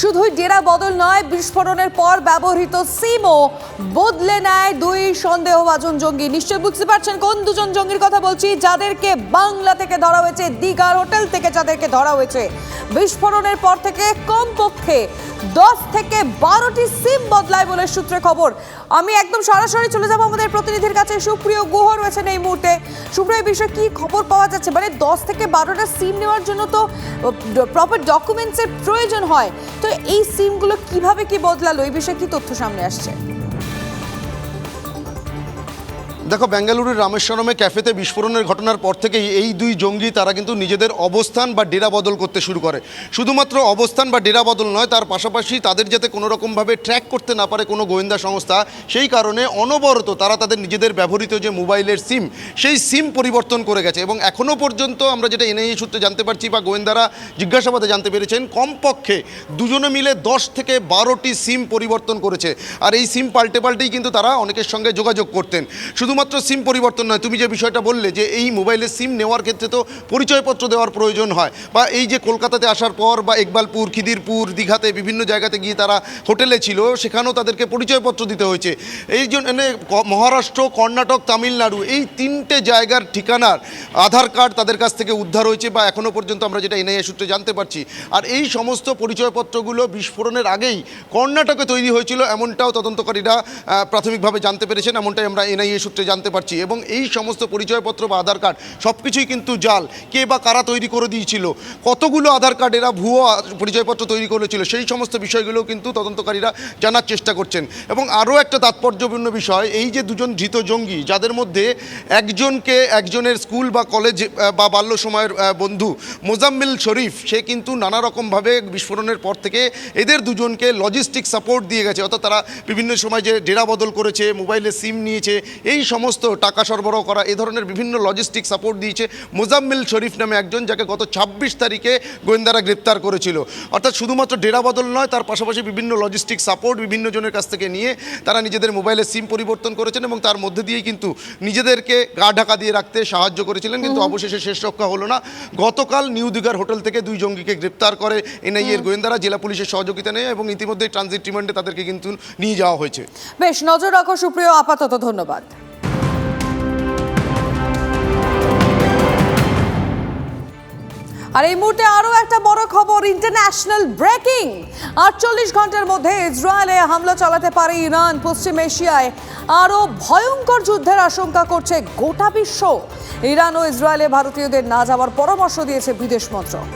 শুধুই ডেরা বদল নয়, বিস্ফোরণের পর ব্যবহৃত সিমও বদলে নেয় দুই সন্দেহভাজন জঙ্গি। নিশ্চয় বুঝতে পারছেন কোন দুজন জঙ্গির কথা বলছি, যাদেরকে বাংলা থেকে ধরা হয়েছে, দীঘার হোটেল থেকে যাদেরকে ধরা হয়েছে। বিস্ফোরণের পর থেকে কমপক্ষে দশ থেকে বারোটি সিম বদলায় বলে সূত্রে খবর। আমি একদম সরাসরি চলে যাব আমাদের প্রতিনিধির কাছে। সুপ্রিয় গুহ রয়েছেন এই মুহূর্তে। সুপ্রিয় বিষয়ে কি খবর পাওয়া যাচ্ছে? মানে দশ থেকে বারোটা সিম নেওয়ার জন্য তো প্রপার ডকুমেন্টসের প্রয়োজন হয়। তো এই সিমগুলো কীভাবে কি বদলালো? এই বিষয়ে কি তথ্য সামনে আসছে? দেখো, বেঙ্গালুরুর রামেশ্বরমে ক্যাফেতে বিস্ফোরণের ঘটনার পর থেকেই এই দুই জঙ্গি তারা কিন্তু নিজেদের অবস্থান বা ডেরা বদল করতে শুরু করে। শুধুমাত্র অবস্থান বা ডেরা বদল নয়, তার পাশাপাশি তাদের যাতে কোনো রকমভাবে ট্র্যাক করতে না পারে কোনো গোয়েন্দা সংস্থা, সেই কারণে অনবরত তারা তাদের নিজেদের ব্যবহৃত যে মোবাইলের সিম, সেই সিম পরিবর্তন করে গেছে। এবং এখনও পর্যন্ত আমরা যেটা এনআইএ সূত্রে জানতে পারছি বা গোয়েন্দারা জিজ্ঞাসাবাদে জানতে পেরেছেন, কমপক্ষে দুজনে মিলে দশ থেকে বারোটি সিম পরিবর্তন করেছে। আর এই সিম পাল্টে পাল্টেই কিন্তু তারা অনেকের সঙ্গে যোগাযোগ করতেন। শুধুমাত্র সিম পরিবর্তন নয়, তুমি যে বিষয়টা বললে যে এই মোবাইলের সিম নেওয়ার ক্ষেত্রে তো পরিচয়পত্র দেওয়ার প্রয়োজন হয় বা এই যে কলকাতাতে আসার পর বা ইকবালপুর খিদিরপুর, দীঘাতে বিভিন্ন জায়গাতে গিয়ে তারা হোটেলে ছিল, সেখানেও তাদেরকে পরিচয়পত্র দিতে হয়েছে। এই জন্য মহারাষ্ট্র, কর্ণাটক, তামিলনাড়ু এই তিনটে জায়গার ঠিকানার আধার কার্ড তাদের কাছ থেকে উদ্ধার হয়েছে বা এখনও পর্যন্ত আমরা যেটা এনআইএ সূত্রে জানতে পারছি। আর এই সমস্ত পরিচয়পত্রগুলো বিস্ফোরণের আগেই কর্ণাটকে তৈরি হয়েছিল, এমনটাও তদন্তকারীরা প্রাথমিকভাবে জানতে পেরেছেন, এমনটাই আমরা এনআইএ সূত্রে জানতে পারছি। এবং এই সমস্ত পরিচয়পত্র বা আধার কার্ড সব কিছুই কিন্তু জাল। কে বা কারা তৈরি করে দিয়েছিল? কতগুলো আধার কার্ড এরা ভুয়ো পরিচয়পত্র তৈরি করেছিল? সেই সমস্ত বিষয়গুলো কিন্তু তদন্তকারীরা জানার চেষ্টা করছেন। এবং আরও একটা তাৎপর্যপূর্ণ বিষয়, এই যে দুজন ধৃত জঙ্গি, যাদের মধ্যে একজনকে একজনের স্কুল বা কলেজ বা বাল্য সময়ের বন্ধু মোজাম্মিল শরীফ, সে কিন্তু নানা রকমভাবে বিস্ফোরণের পর থেকে এদের দুজনকে লজিস্টিক সাপোর্ট দিয়ে গেছে। অর্থাৎ তারা বিভিন্ন সময় যে ডেরা বদল করেছে, মোবাইলে সিম নিয়েছে, এই সমস্ত টাকা সরবরাহ করা এ ধরনের বিভিন্ন লজিস্টিক সাপোর্ট দিয়েছে। মোজাম্মিল শরীফ নামে একজন যাকে গত ছাব্বিশ তারিখে গোয়েন্দারা গ্রেপ্তার করেছিল। অর্থাৎ শুধুমাত্র ডেরা বদল নয় তার পাশাপাশি বিভিন্ন লজিস্টিক সাপোর্ট বিভিন্ন জনের কাছ থেকে নিয়ে তারা নিজেদের মোবাইলের সিম পরিবর্তন করেছেন এবং তার মধ্যে দিয়েই কিন্তু নিজেদেরকে গা ঢাকা দিয়ে রাখতে সাহায্য করেছিলেন। কিন্তু অবশেষে শেষ রক্ষা হলো না। গতকাল নিউ দিঘার হোটেল থেকে দুই জঙ্গিকে গ্রেপ্তার করে এনআইএ এর গোয়েন্দারা জেলা পুলিশের সহযোগিতা নেয় এবং ইতিমধ্যে ট্রানজিট রিমান্ডে তাদেরকে কিন্তু নিয়ে যাওয়া হয়েছে। বেশ নজর রাখো সুপ্রিয় আপাতত ধন্যবাদ। আর এই মুহূর্তে আরও একটা বড় খবর ইন্টারন্যাশনাল ব্রেকিং আটচল্লিশ ঘণ্টার মধ্যে ইসরায়েলে হামলা চালাতে পারে ইরান। পশ্চিম এশিয়ায় আরও ভয়ঙ্কর যুদ্ধের আশঙ্কা করছে গোটা বিশ্ব। ইরান ও ইসরায়েলে ভারতীয়দের না যাওয়ার পরামর্শ দিয়েছে বিদেশ মন্ত্রক।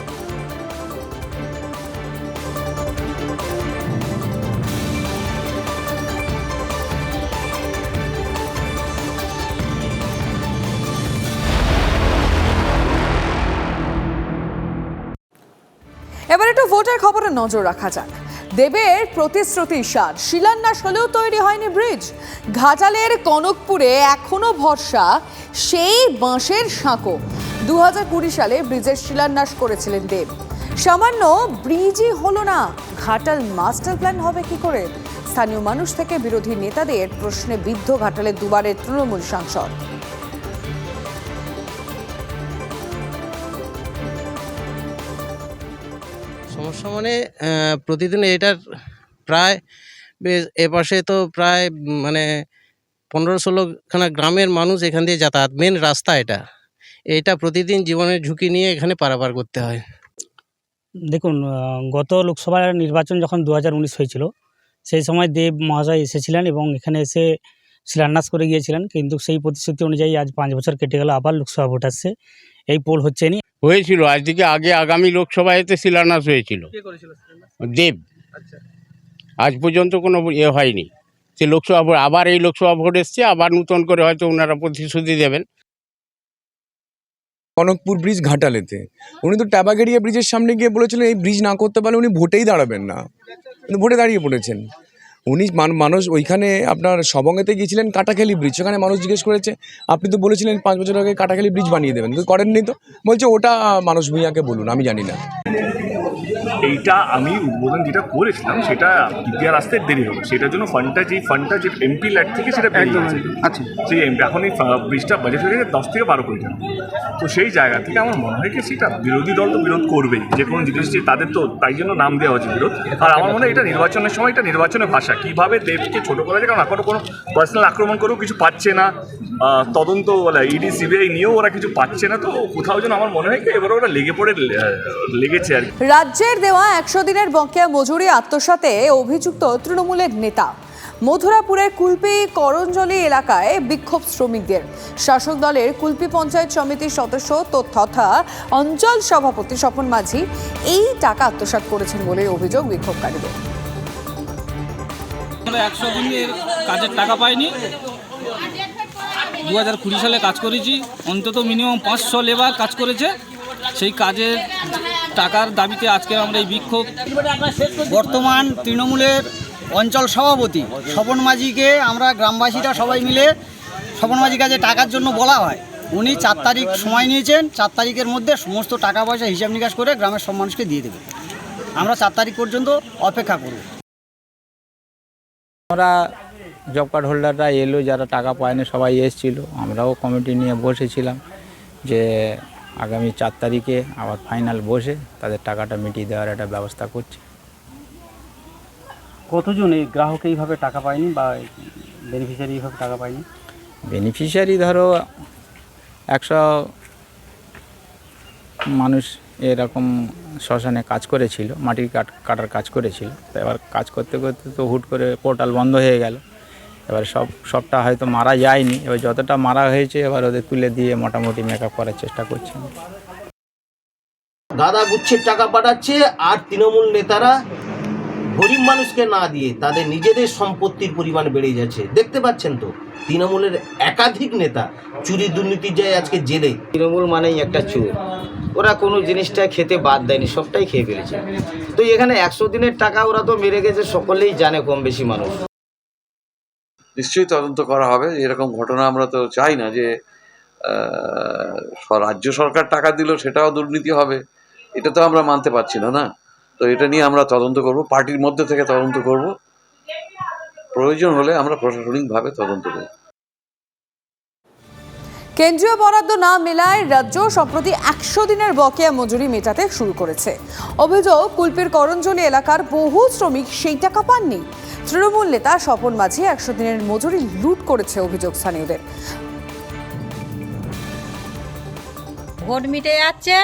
খবরে নজর রাখা যাক। দেবের প্রতিশ্রুতি সার। শিলান্যাস হলেও তৈরি হয়নি ব্রিজ। ঘাটালের কনকপুরে এখনও ভরসা, সেই বাঁশের সাঁকো। দু কুড়ি সালে ব্রিজের শিলান্যাস করেছিলেন দেব। সামান্য ব্রিজই হলো না। ঘাটাল মাস্টার প্ল্যান হবে কি করে? স্থানীয় মানুষ থেকে বিরোধী নেতাদের প্রশ্নে বিদ্ধ ঘাটালের দুবারের তৃণমূল সাংসদ। সমস্যা মানে প্রতিদিন এটার প্রায় বেশ এপাশে তো প্রায় মানে পনেরো ষোলোখানা গ্রামের মানুষ এখান দিয়ে যাতায়াত মেন রাস্তা এটা। এটা প্রতিদিন জীবনের ঝুঁকি নিয়ে এখানে পারাপার করতে হয়। দেখুন গত লোকসভার নির্বাচন যখন দু হাজার উনিশ হয়েছিল, সেই সময় দেব মহাশয় এসেছিলেন এবং এখানে এসে শিলান্যাস করে গিয়েছিলেন। কিন্তু সেই প্রতিশ্রুতি অনুযায়ী আজ পাঁচ বছর কেটে গেল, আবার লোকসভা ভোট আসছে। এই পোল হচ্ছে নি। হয়েছিল। আজকে আগে আগামী লোকসভাতে শিলান্যাস হয়েছিল। দেব। আজ পর্যন্ত কোনো এ হয়নি। সে লোকসভা ভোট আবার এই লোকসভা ভোট এসছে আবার নতুন করে হয়তো ওনারা প্রতিশ্রুতি দেবেন। কনকপুর ব্রিজ ঘাটালেতে। উনি তো ট্যাবাগেরিয়া ব্রিজের সামনে গিয়ে বলেছিলেন এই ব্রিজ না করতে পারলে উনি ভোটেই দাঁড়াবেন না। কিন্তু ভোটে দাঁড়িয়ে পড়েছেন। উনি মান- মানুষ ওইখানে আপনার সবঙ্গেতে গিয়েছিলেন কাটাখালি ব্রিজ ওখানে মানুষ জিজ্ঞেস করেছে আপনি তো বলেছিলেন পাঁচ বছর আগে কাটাখালি ব্রিজ বানিয়ে দেবেন। কিন্তু করেননি তো। বলছে ওটা মানুষ ভূঁইয়াকে বলুন আমি জানি না। এইটা আমি উদ্বোধন যেটা করেছিলাম সেটা দ্বিতীয় রাস্তায় দেরি হবে সেটার জন্য ফান্ডটা যে ফান্ডটা যে এমপি ল্যাট থেকে সেটা আচ্ছা। সেই এমপি এখন এই ব্রিজটা বাজেট হয়ে গেছে দশ থেকে বারো কোটি টাকা। তো সেই জায়গা থেকে আমার মনে হয় কি সেটা বিরোধী দল তো বিরোধ করবেই। যে কোনো জিনিস যে তাদের তো তাই জন্য নাম দেওয়া হচ্ছে বিরোধ। আর আমার মনে হয় এটা নির্বাচনের সময় এটা নির্বাচনের ভাষা কীভাবে দেবকে ছোটো করা যায়? কারণ এখনও কোনো পার্সোনাল আক্রমণ করেও কিছু পাচ্ছে না। তদন্ত বলে ইডি সিবিআই নিয়েও ওরা কিছু পাচ্ছে না। তো কোথাও যেন আমার মনে হয় এবার ওরা লেগে পড়ে লেগেছে আর রাজ্যের দেওয়া একশো দিনের বকেয়া মজুরি আত্মসাতে অভিযুক্ত তৃণমূলের নেতা। মথুরাপুরের কুলপি করঞ্জলি এলাকায় বিক্ষোভ শ্রমিকদের। শাসক দলের কুলপি পঞ্চায়েত সমিতির সদস্য তথা অঞ্চল সভাপতি স্বপন মাঝি এই টাকা আত্মসাৎ করেছেন বলে অভিযোগ বিক্ষোভকারীদের। আমরা একশো দিনের কাজের টাকা পাইনি। দু হাজার কুড়ি সালে কাজ করেছি। অন্তত মিনিমাম পাঁচশো লেবার কাজ করেছে। সেই কাজের টাকার দাবিতে আজকে আমরা এই বিক্ষোভ। বর্তমান তৃণমূলের অঞ্চল সভাপতি স্বপন মাঝিকে আমরা গ্রামবাসীরা সবাই মিলে স্বপন মাঝির কাছে টাকার জন্য বলা হয়, উনি চার তারিখ সময় নিয়েছেন। চার তারিখের মধ্যে সমস্ত টাকা পয়সা হিসাব নিকাশ করে গ্রামের সব মানুষকে দিয়ে দেবে। আমরা চার তারিখ পর্যন্ত অপেক্ষা করব। আমরা জব কার্ড হোল্ডাররা এলো যারা টাকা পায়নি সবাই এসেছিল। আমরাও কমিটি নিয়ে বসেছিলাম যে আগামী চার তারিখে আবার ফাইনাল বসে তাদের টাকাটা মিটিয়ে দেওয়ার একটা ব্যবস্থা করছে। কতজন এই গ্রাহক এইভাবে টাকা পায়নি বা বেনিফিশিয়ারি এইভাবে টাকা পায়নি? বেনিফিশিয়ারি ধরো একশো মানুষ এরকম শ্মশানে কাজ করেছিল, মাটির কাট, কাটার কাজ করেছিল। তো এবার কাজ করতে করতে তো হুট করে পোর্টাল বন্ধ হয়ে গেল। এবার সব, সবটা হয়তো মারা যায়নি। এবার যতটা মারা হয়েছে এবার ওদের তুলে দিয়ে মোটামুটি মেকআপ করার চেষ্টা করছি। গাদা গুচ্ছের টাকা পাঠাচ্ছে আর তৃণমূল নেতারা গরিব মানুষকে না দিয়ে তাদের নিজেদের সম্পত্তির পরিমাণ বেড়ে যাচ্ছে। দেখতে পাচ্ছেন তো? তৃণমূলের একাধিক নেতা চুরি দুর্নীতির যায় আজকে জেলে। তৃণমূল মানেই একটা চোর। ওরা কোনো জিনিসটা খেতে বাদ দেয়নি সবটাই খেয়ে ফেলেছে। তো এখানে একশো দিনের টাকা ওরা তো মেরে গেছে সকলেই জানে কম বেশি মানুষ। নিশ্চয়ই তদন্ত করা হবে। এরকম ঘটনা আমরা তো চাই না যে রাজ্য সরকার টাকা দিল সেটাও দুর্নীতি হবে। এটা তো আমরা মানতে পারছি না না? তো এটা নিয়ে আমরা তদন্ত করব পার্টির মধ্যে থেকে তদন্ত করব। প্রয়োজন হলে আমরা প্রশাসনিকভাবে তদন্ত করব কেন্দ্রীয় বরাদ্দ না মেলায় রাজ্য সম্প্রতি একশো দিনের বকেয়া মজুরি মেটাতে শুরু করেছে। অভিযোগ কুলপির করঞ্জলি এলাকার বহু শ্রমিক সেই টাকা পাননি। তৃণমূল নেতা স্বপন মাঝি একশো দিনের মজুরি লুট করেছে অভিযোগ স্থানীয়দের। ভোট মিটে যাচ্ছে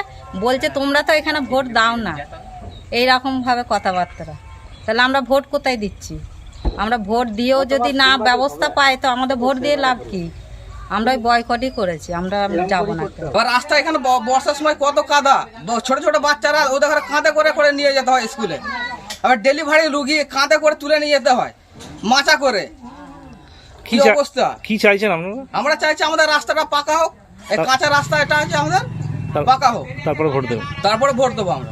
বলছে তোমরা তো এখানে ভোট দাও না। এই রকম ভাবে কথাবার্তা। তাহলে আমরা ভোট কোথায় দিচ্ছি? আমরা ভোট দিয়েও যদি না ব্যবস্থা পাই তো আমাদের ভোট দিয়ে লাভ কি? আমরা ওই বয়কটই করেছি আমরা যাব না। রাস্তা এখানে বর্ষার সময় কত কাদা? ছোট ছোট বাচ্চারা ওদের ঘরে কাঁধে করে করে নিয়ে যেতে হয় স্কুলে। আবার ডেলিভারি রুগী কাঁধে করে তুলে নিয়ে যেতে হয় মাচা করে। কি অবস্থা? কি চাইছেন আপনারা? আমরা চাইছি আমাদের রাস্তাটা পাকা হোক এই কাঁচা রাস্তা এটা হচ্ছে আমাদের পাকা হোক। তারপরে ভোট দেবেন তারপরে ভোট দেবো আমরা।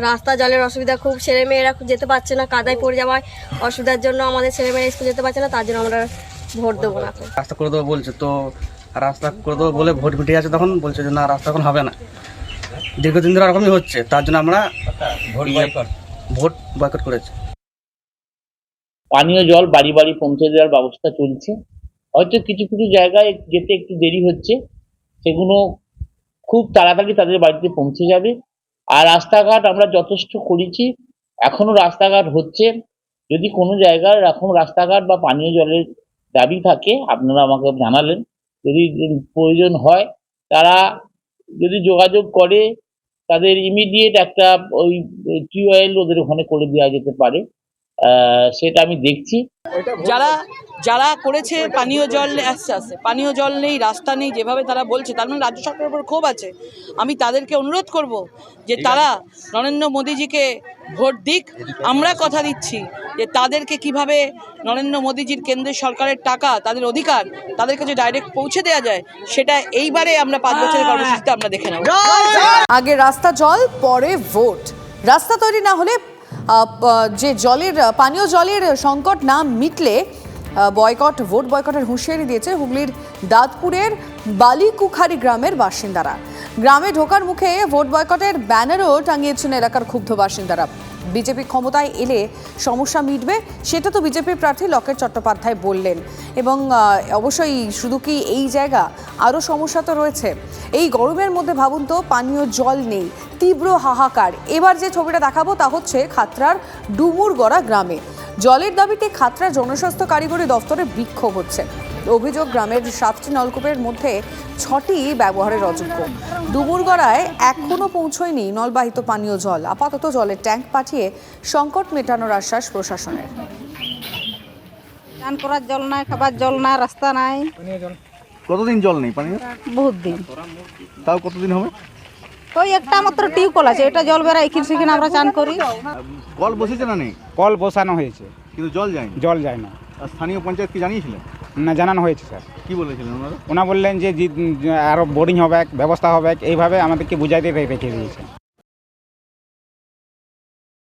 রাস্তা জলের অসুবিধা খুব ছেলেমেয়েরা খুব যেতে পারছে না কাদায় পড়ে যাওয়ায় অসুবিধার জন্য আমাদের ছেলেমেয়েরা স্কুল যেতে পারছে না তার জন্য আমরা ভোট দেবো না রাস্তা করে দেবো বলছে তো রাস্তা করে দেবো বলে ভোট মিটে আছে তখন বলছে যে না রাস্তা এখন হবে না। দীর্ঘদিন ধরে এরকমই হচ্ছে তার জন্য আমরা ভোট ভোট বয়কট করেছি। পানীয় জল বাড়ি বাড়ি পৌঁছে দেওয়ার ব্যবস্থা চলছে। হয়তো কিছু কিছু জায়গায় যেতে একটু দেরি হচ্ছে সেগুলো খুব তাড়াতাড়ি তাদের বাড়িতে পৌঁছে যাবে। আর রাস্তাঘাট আমরা যথেষ্ট করেছি। এখনও রাস্তাঘাট হচ্ছে। যদি কোনো জায়গার এরকম রাস্তাঘাট বা পানীয় জলের দাবি থাকে, আপনারা আমাকে জানালেন। যদি প্রয়োজন হয়, তারা যদি যোগাযোগ করে, তাদের ইমিডিয়েট একটা ওই টিউবওয়েল ওদের ওখানে করে দেওয়া যেতে পারে। সেটা আমি দেখছি। যারা যারা করেছে পানীয় জল আসছে আসছে পানীয় জল নেই রাস্তা নেই যেভাবে তারা বলছে তার মানে রাজ্য সরকারের উপর ক্ষোভ আছে। আমি তাদেরকে অনুরোধ করব যে তারা নরেন্দ্র মোদীজিকে ভোট দিক আমরা কথা দিচ্ছি যে তাদেরকে কীভাবে নরেন্দ্র মোদীজির কেন্দ্রের সরকারের টাকা তাদের অধিকার তাদের কাছে ডাইরেক্ট পৌঁছে দেওয়া যায় সেটা এইবারে আমরা পাঁচ বছরের কর্মসূচিতে আমরা দেখে নেব। আগে রাস্তা জল পরে ভোট। রাস্তা তৈরি না হলে যে জলের পানীয় জলের সংকট না মিটলে বয়কট, ভোট বয়কটের হুঁশিয়ারি দিয়েছে হুগলির দাঁতপুরের বালিকুখারি গ্রামের বাসিন্দারা। গ্রামে ঢোকার মুখে ভোট বয়কটের ব্যানারও টাঙিয়েছেন এলাকার ক্ষুব্ধ বাসিন্দারা। বিজেপি ক্ষমতায় এলে সমস্যা মিটবে, সেটা তো বিজেপি প্রার্থী লকেট চট্টোপাধ্যায় বললেন। এবং অবশ্যই শুধু কি এই জায়গা, আরও সমস্যা তো রয়েছে। এই গরমের মধ্যে ভাবুন তো, পানীয় জল নেই, তীব্র হাহাকার। এবার যে ছবিটা দেখাবো তা হচ্ছে খাতড়ার ডুমুরগড়া গ্রামে। জলের দাবিতে খাতড়া জনস্বাস্থ্য কারিগরি দফতরে বিক্ষোভ হচ্ছে। অভিযোগ গ্রামের সাতটি নলকূপের মধ্যে ছটি ব্যবহারের অযোগ্য। ডুমুরগড়ায় এখনও পৌঁছয়নি নলবাহিত পানীয় জল। আপাতত জলের ট্যাঙ্ক পাঠিয়ে সংকট মেটানোর আশ্বাস প্রশাসনের। স্নান করার জল নাই খাবার জল নাই রাস্তা নাই। কতদিন জল নেই পানি বহুত দিন। তাও কতদিন হবে? ওই একটা মাত্র টিউবকল আছে এটা জল বেড়া এখানে সেখানে আমরা চান করি। কল বসেছে না নেই? কল বসানো হয়েছে। কিন্তু জল যায় জল যায় না। আর স্থানীয় পঞ্চায়েত কি জানিয়েছিলেন না জানানো হয়েছে স্যার। কি বলেছিলেন ওনারা? ওনা বললেন যে আরও বোরিং হবে ব্যবস্থা হবে এইভাবে আমাদেরকে বুঝাইতে রেখে দিয়েছে।